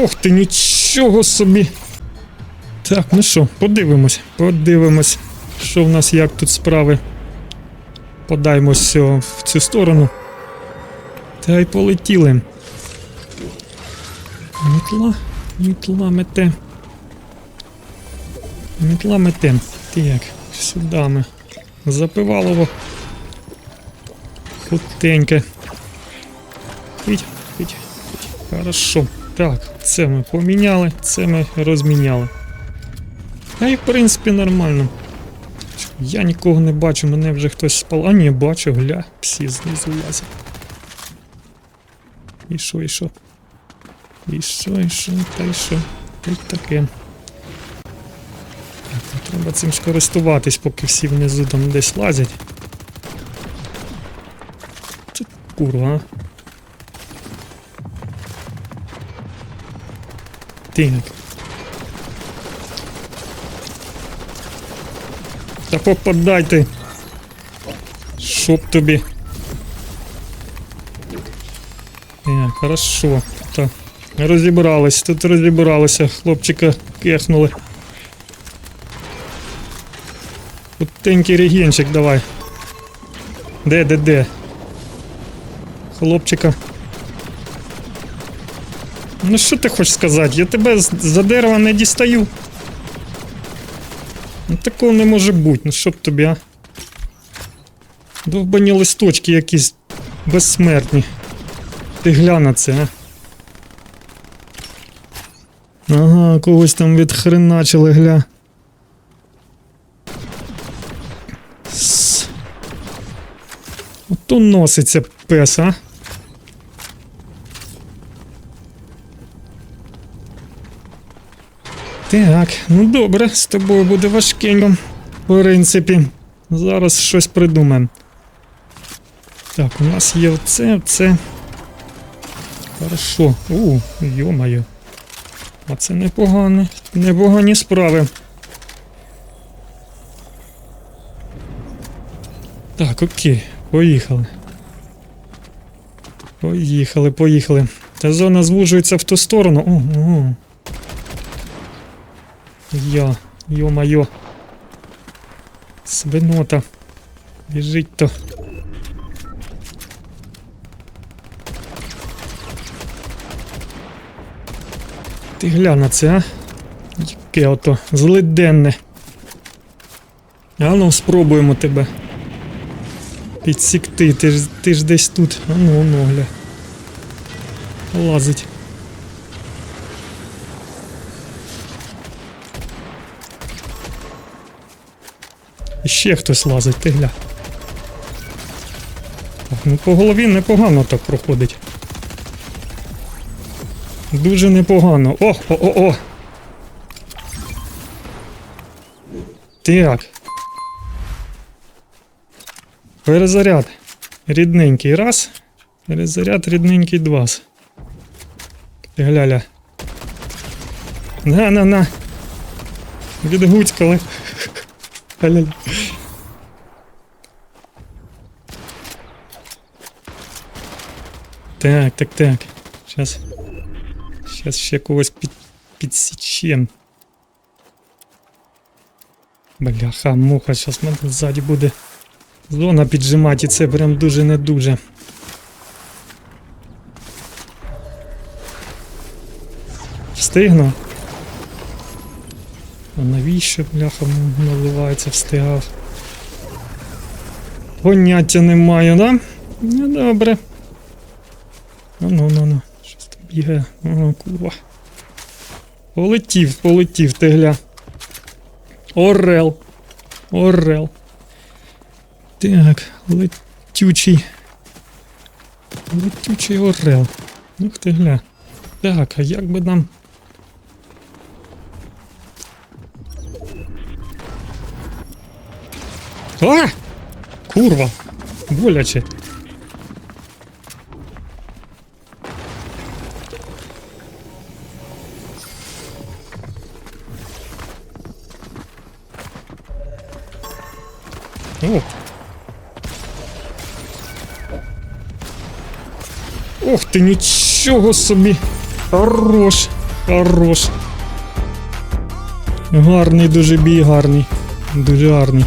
Ох ти, нічого собі. Так, ну що, подивимось, подивимось, що в нас як тут справи. Подаємось о, в цю сторону. Та й полетіли. Мітла, мітла мете. Мітла мете. Так, сюди ми. Запивалово. Хутеньке. Пить, пить, пить. Хорошо. Так, це ми поміняли, це ми розміняли. А і в принципі нормально. Я нікого не бачу, мене вже хтось спал. А ні, бачу, гля, всі знизу лазять. І що, і що? І що, і що, та і що? Та й таке. Так, ну, треба цим скористуватись, поки всі внизу там десь лазять. Це курва, а? Так. Та попадайте. Щоб тобі. Так, хорошо. Та розібрались, тут розібралися, хлопчика кехнули. Путенький регенчик давай. Де, де, де? Хлопчика. Ну що ти хочеш сказати? Я тебе за дерева не дістаю. Ну такого не може бути, ну що б тобі, а? Довбані листочки якісь безсмертні. Ти глянь на це, а? Ага, когось там відхреначили, гля. Ото носиться пес, а? Так, ну добре, з тобою буде важкенько. В принципі, зараз щось придумаємо. Так, у нас є оце, це. Хорошо. У, йо-моє. А це непогано. Непогані справи. Так, окей, поїхали. Поїхали, поїхали. Та зона звужується в ту сторону. Ого. Я, ё-моё. Свинота. Біжить то. Ти глянь на це, а? Яке ото злиденне. А ну, спробуємо тебе. Підсікти, ти ж, ти ж десь тут. А ну, ну, гля. Лазить. Ще хтось лазить, ти гля. Так, ну по голові непогано так проходить. Дуже непогано. О, о, о, о. Так. Перезаряд. Рідненький раз. Перезаряд рідненький два. Гляля. На, на, на. Відгуцькали. Так, так, так. Сейчас. Сейчас ще когось під, підсічем. Бляха, муха, зараз мене ззаді буде зона піджимати, і це прям дуже не дуже. Встигну. А навіщо, бляха, наливається, встигав? Поняття немає, да? Ну добре. Ну ну ну ну. Щось там бігає. Ага, курва. Полетів, полетів, ти гля. Орел. Орел. Так, летючий. Летючий орел. Ух ти гля. Так, а як би нам. А! Курва! Боляче. О. Ох ти, нічого собі. Хорош. Хорош. Гарний дуже бій, гарний. Дуже гарний.